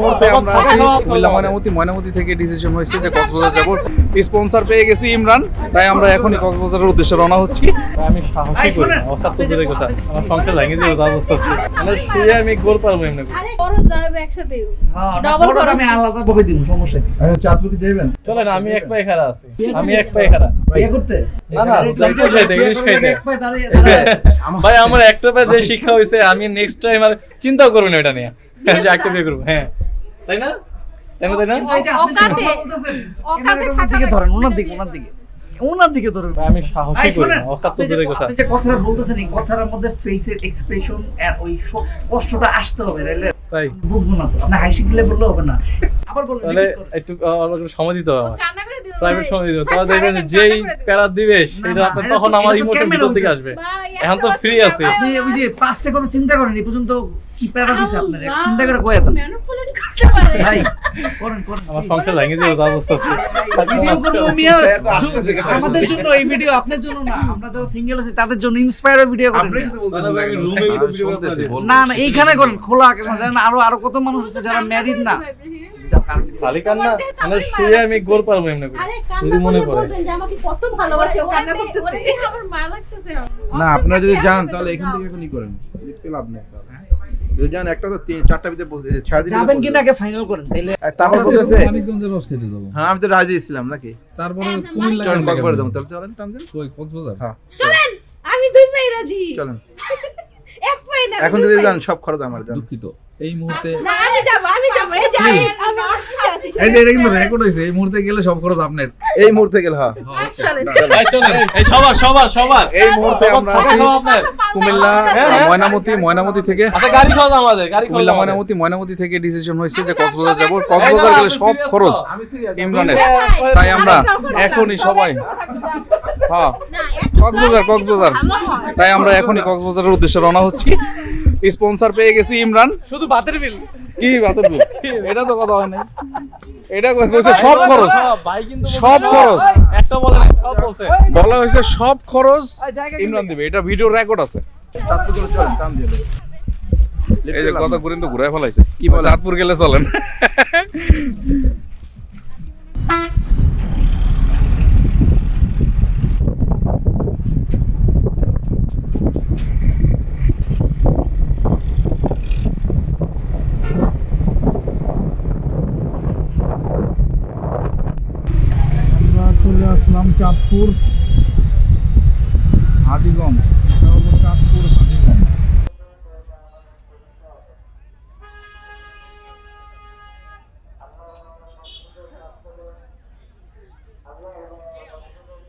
মুহূর্তে আমরা আছি কুমিল্লা ময়নামতি ময়নামতি থেকে ডিসিশন হয়েছে যে কক্সবাজার যাব। স্পন্সর পেয়ে গেছি ইমরান তাই আমরা এখনই কক্সবাজারের উদ্দেশ্যে রওনা হচ্ছি। আমি সাহসই করি অর্থাৎ তো দূরের কথা। আমার সংসার ভেঙে যাবে তার অবস্থা আছে মানে শুয়ে আমি গোল পারব এমনি করে। খরচ যাবে একসাথে। ডবল আমি আলাদা বকে দিব সমস্যা নেই চাঁদপুর কি যাবেন চলে না আমি এক পায়ে খাড়া আছি। আমি এক পায়ে খাড়া বিয়ে করতে? না না চাকরি খাইতে। ইংলিশ খাইতে এক পায়ে দাঁড়িয়ে- ভাই আমার একটা পায়ে যে শিক্ষা হয়েছে আমি নেক্সট টাইম আর চিন্তাও করব না এটা নিয়ে। যে একটা বিয়ে করব হ্যাঁ। তাই না? তাই না তাই না? দিকে ধরেন ওনার দিকে ওনার দিকে। ওনার দিকে ধরেন। ভাই, আমি সাহসই করি না অর্থাৎ তো দূরের কথা আপনি যে কথাটা বলতেছেন এই কথাটার মধ্যে ফেসের এক্সপ্রেশন আর ওই কষ্টটা আসতে হবে তাই? বুঝব না তো। আপনি হাসি গিলে বললে হবে না। আবার বলুন তাহলে একটু সময় দিতে হবে প্রাইভেট সময় দিতে হবে। তাহলে দেখবেন যে যেই প্যারা দিবে। সেটা তখন আমার ইমোশন ভিতর থেকে আসবে। এখন তো ফ্রি আছি। আপনি ওই যে পাঁচটা কথা চিন্তা করেন এই পর্যন্ত কি প্যারা দিছে আপনার? চিন্তা করে কয়ে দেন। manipulate করতে পারে। ভাই করেন করেন। আমার সংসার ভেঙে যাবে তার অবস্থা আছে ভিডিও করব মিয়া? আমাদের জন্য এই ভিডিও আপনার জন্য না। আমরা যারা সিঙ্গেল আছি তাদের জন্য ইন্সপায়ার ভিডিও করেন। আপনি কিছু বলতেছেন না আমি রুমে ভিডিও শুনতেছি, করতে না না এইখানে করেন খোলা আকাশ। জানেন আরও আরও কত মানুষ আছে যারা ম্যারিড না। খালি কান্না মানে শুয়ে আমি গোল পারব এমনি করে। যদি মনে পড়ে আমাকে কত ভালোবাসে ও কান্না করতেছে। আমার মায়া লাগতেছে। না আপনারা যদি যান তাহলে এখান থেকে এখনই করেন দেখতে লাভ নেই তাহলে। যদি যান একটা তো তিন চারটা ভিতরে পৌঁছে ছয় দিন যাবেন কিনা আগে ফাইনাল করেন তাহলে তারপর বলতেছে রস খেতে যাব। হ্যাঁ আমি তো রাজি ছিলাম নাকি? তারপরে হ্যাঁ, কুমিল্লা চলেন কক্সবাজার? যাব তাহলে চলেন কই কক্সবাজার? হ্যাঁ। চলেন আমি দুই পাই রাজি। চলেন। এখন যদি। যান সব খরচ আমার যান দুঃখিত। এই মুহূর্তে না আমি যাব আমি যাব এই যে আমি আমি অসুস্থ এই এটা কিন্তু রেকর্ড হয়েছে এই মুহূর্তে গেলে সব খরচ আপনার। এই মুহূর্তে গেলে হ্যাঁ। চলেন। ভাই চলেন। এই সবার সবার সবার। এই মুহূর্তে আমরা আছি আপনার। কুমিল্লা হ্যাঁ, হ্যাঁ। ময়নামতি ময়নামতি থেকে। আচ্ছা গাড়ি খাওয়া আমাদের গাড়ি খাওয়া কুমিল্লা ময়নামতি ময়নামতি থেকে ডিসিশন হয়েছে যে কক্সবাজার যাব। কক্সবাজার গেলে সব খরচ ইমরানের। তাই আমরা এখনই সবাই হ্যাঁ। কক্সবাজার কক্সবাজার। তাই আমরা এখনই কক্সবাজারের উদ্দেশ্যে রওনা হচ্ছি। স্পন্সর পেয়ে গেছি ইমরান। শুধু ভাতের বিল। কি বাতের বিল? এটা তো কথা হয় এটা কইছে সব খরচ। সব খরচ। একটা বলে সব বলছে। বলা হয়েছে সব খরচ ইমরান দিবে। এটা ভিডিও রেকর্ড আছে। চাঁদপুর করে চলেন টান দিয়ে এই যে কথা ঘুরিন তো ঘুরাই ফেলাইছে। কি? চাঁদপুর গেলে চলেন। চলে আসলাম চাঁদপুর হাজিগঞ্জ এটা হলো চাঁদপুর।